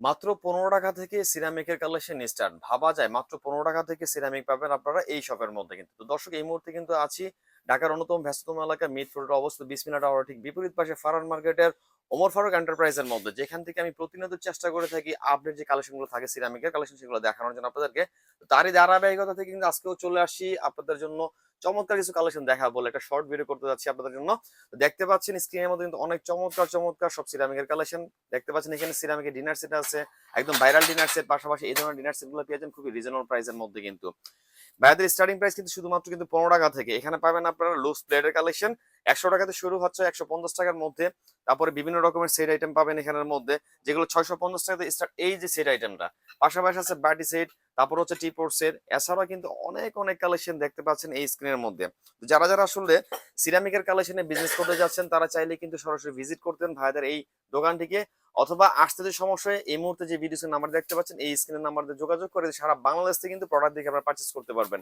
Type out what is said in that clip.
মাত্র পনেরো টাকা থেকে সিরামিকের কালেকশন স্টার্ট ভাবা যায়, মাত্র পনেরো টাকা থেকে সিরামিক পাবেন আপনারা এই শপের মধ্যে কিন্তু। তো দর্শক, এই মুহূর্তে কিন্তু আছি ঢাকার অন্যতম ব্যস্ততম এলাকা মিড ফোর্টের অবস্থিত বিশ মিনিট টাওয়ার ঠিক বিপরীত পাশে ফারান মার্কেটের ওমর ফারুক এন্টারপ্রাইজের মধ্যে। যেখান থেকে আমি প্রতিনিয়ত চেষ্টা করে থাকি আপডেট যে কালেকশনগুলো থাকে সিরামিকের কালেকশন সেগুলো দেখানোর জন্য আপনাদেরকে। তারই ধারাবাহিকতা থেকে কিন্তু আজকেও চলে আসি আপনাদের জন্য চমৎকার কিছু কালেকশন দেখা বলে একটা শর্ট ভিডিও করতে যাচ্ছি আপনাদের জন্য। দেখতে পাচ্ছেন স্ক্রিনের মধ্যে কিন্তু অনেক চমৎকার চমৎকার সব সিরামিকের কালেকশন দেখতে পাচ্ছেন এখানে সিরামিকের ডিনার সেট আছে, একদম ভাইরাল ডিনার সেট পাশাপাশি এই ধরনের ডিনার সেটগুলো পেয়ে যান খুবই রিজনেবল প্রাইসের মধ্যে কিন্তু। ভাইয়াদের স্টার্টিং প্রাইস কিন্তু শুধুমাত্র কিন্তু পনেরো টাকা থেকে। এখানে পাবেন আপনারা লুজ প্লেটের কালেকশন একশো টাকাতে শুরু হচ্ছে একশো পঞ্চাশ টাকার মধ্যে। তারপরে বিভিন্ন রকমের সেট আইটেম পাবেন এখানের মধ্যে, যেগুলো ছয়শো পঞ্চাশ টাকাতে স্টার্ট এই যে সেট আইটেমটা পাশাপাশি আছে বাটি সেট তারপর হচ্ছে টিপোর্ট সেট এছাড়াও কিন্তু অনেক অনেক কালেকশন দেখতে পাচ্ছেন এই স্ক্রিনের মধ্যে। যারা যারা আসলে সিরামিকের কালেকশনে বিজনেস করতে যাচ্ছেন, তারা চাইলে কিন্তু সরাসরি ভিজিট করতেন ভাইদের এই দোকানটিকে। অথবা আসতে যে সমস্যা এই মুহূর্তে যে ভিডিও নাম্বার দেখতে পাচ্ছেন, এই স্ক্রিনের নাম্বার যোগাযোগ করে সারা বাংলাদেশ থেকে কিন্তু প্রোডাক্ট দেখে আপনারা পারচেস করতে পারবেন।